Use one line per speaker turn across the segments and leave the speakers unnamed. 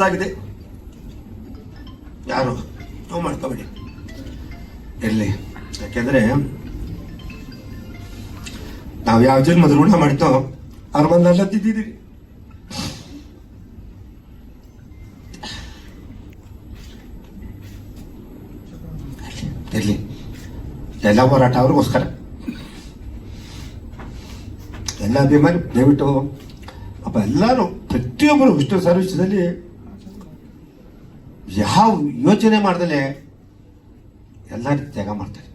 ಆಗಿದೆ. ಯಾರು? ನೋವು ಮಾಡ್ಕೋಬೇಡಿ ಇರಲಿ. ಯಾಕೆಂದ್ರೆ ನಾವು ಯಾವ ಜನ್ಮದ ಊಟ ಮಾಡ್ತೋ ಅವ್ರ ಬಂದಲ್ಲ ತಿದ್ದಿದ್ದೀವಿ ಇರಲಿ. ಎಲ್ಲ ಹೋರಾಟ ಅವ್ರಿಗೋಸ್ಕರ. ಎಲ್ಲ ಅಭಿಮಾನಿ ದಯವಿಟ್ಟು, ಅಪ್ಪ ಎಲ್ಲರೂ ಪ್ರತಿಯೊಬ್ಬರು ವಿಷ್ಣು ಸರ್ವಿಸದಲ್ಲಿ ಯಾವ ಯೋಚನೆ ಮಾಡ್ದಲೆ ಎಲ್ಲ ತ್ಯಾಗ ಮಾಡ್ತಾರೆ.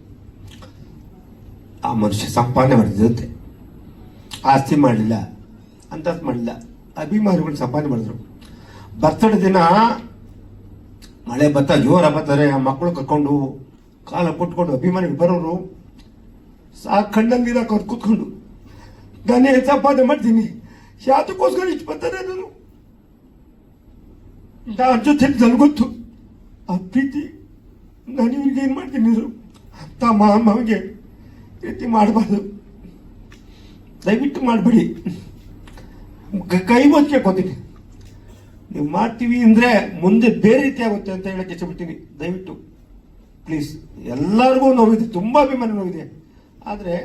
ಆ ಮನುಷ್ಯ ಸಂಪಾದನೆ ಮಾಡಿದಂತೆ ಆಸ್ತಿ ಮಾಡಲಿಲ್ಲ, ಅಂತಸ್ತು ಮಾಡಲಿಲ್ಲ, ಅಭಿಮಾನಿಗಳು ಸಂಪಾದನೆ ಮಾಡಿದ್ರು. ಬರ್ತಡೆ ದಿನ ಮಳೆ ಬತ್ತ ಜೋರ ಬರ್ತಾರೆ ಆ ಮಕ್ಕಳು ಕರ್ಕೊಂಡು, ಕಾಲ ಕೊಟ್ಕೊಂಡು, ಅಭಿಮಾನಿಗಳು ಬರೋರು, ಸಾ ಕಣ್ಣಲ್ಲಿ ಕೂತ್ಕೊಂಡು ನಾನೇ ಸಂಪಾದನೆ ಮಾಡ್ತೀನಿ? ಯಾತಕ್ಕೋಸ್ಕರ ಇಷ್ಟು ಬರ್ತಾರೆ ನಾನು ನನ್ನ ಜೊತೆ ನನಗೊತ್ತು ಆ ಪ್ರೀತಿ, ನಾನು ಇವ್ರಿಗೆ ಏನು ಮಾಡ್ತೀನಿ ಅಂತ ಅಮ್ಮನಿಗೆ ಪ್ರೀತಿ ಮಾಡಬಾರ್ದು. ದಯವಿಟ್ಟು ಮಾಡಬೇಡಿ. ಕೈ ಮುಚ್ಚಕ್ಕೆ ಕೇಳ್ಕೊತೀನಿ ನೀವು ಮಾಡ್ತೀವಿ ಅಂದರೆ ಮುಂದೆ ಬೇರೆ ರೀತಿ ಆಗುತ್ತೆ ಅಂತ ಹೇಳಕ್ಕೆ ಇಷ್ಟಪಡ್ತೀನಿ. ದಯವಿಟ್ಟು, ಪ್ಲೀಸ್, ಎಲ್ಲರಿಗೂ ನೋವಿದೆ, ತುಂಬ ಅಭಿಮಾನ ನೋವಿದೆ. ಆದರೆ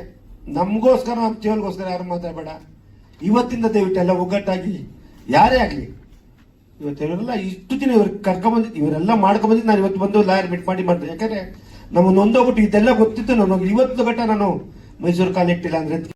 ನಮಗೋಸ್ಕರ ನಮ್ಮ ಜೀವನಗೋಸ್ಕರ ಯಾರು ಮಾತಾಡಬೇಡ. ಇವತ್ತಿಂದ ದಯವಿಟ್ಟು ಎಲ್ಲ ಒಗ್ಗಟ್ಟಾಗಿ, ಯಾರೇ ಆಗಲಿ ಇವತ್ತು ಇವರೆಲ್ಲ ಇಷ್ಟು ದಿನ ಇವ್ರಿಗೆ ಕರ್ಕೊಂಬಂದು ಇವರೆಲ್ಲ ಮಾಡ್ಕೊಂಬಂದಿದ್ದು ನಾನು ಇವತ್ತು ಬಂದು ಲಾಯರ್ ಮೀಟ್ ಮಾಡಿ ಮಾಡ್ದೆ. ಯಾಕಂದ್ರೆ ನಮ್ಮ ನೊಂದೋಗ್ಬಿಟ್ಟು ಇದೆಲ್ಲ ಗೊತ್ತಿತ್ತು ನಾನು. ಇವತ್ತು ಬೆಟ್ಟ ನಾನು ಮೈಸೂರು ಕಾಲಿಟ್ಟಿಲ್ಲ ಅಂದ್ರೆ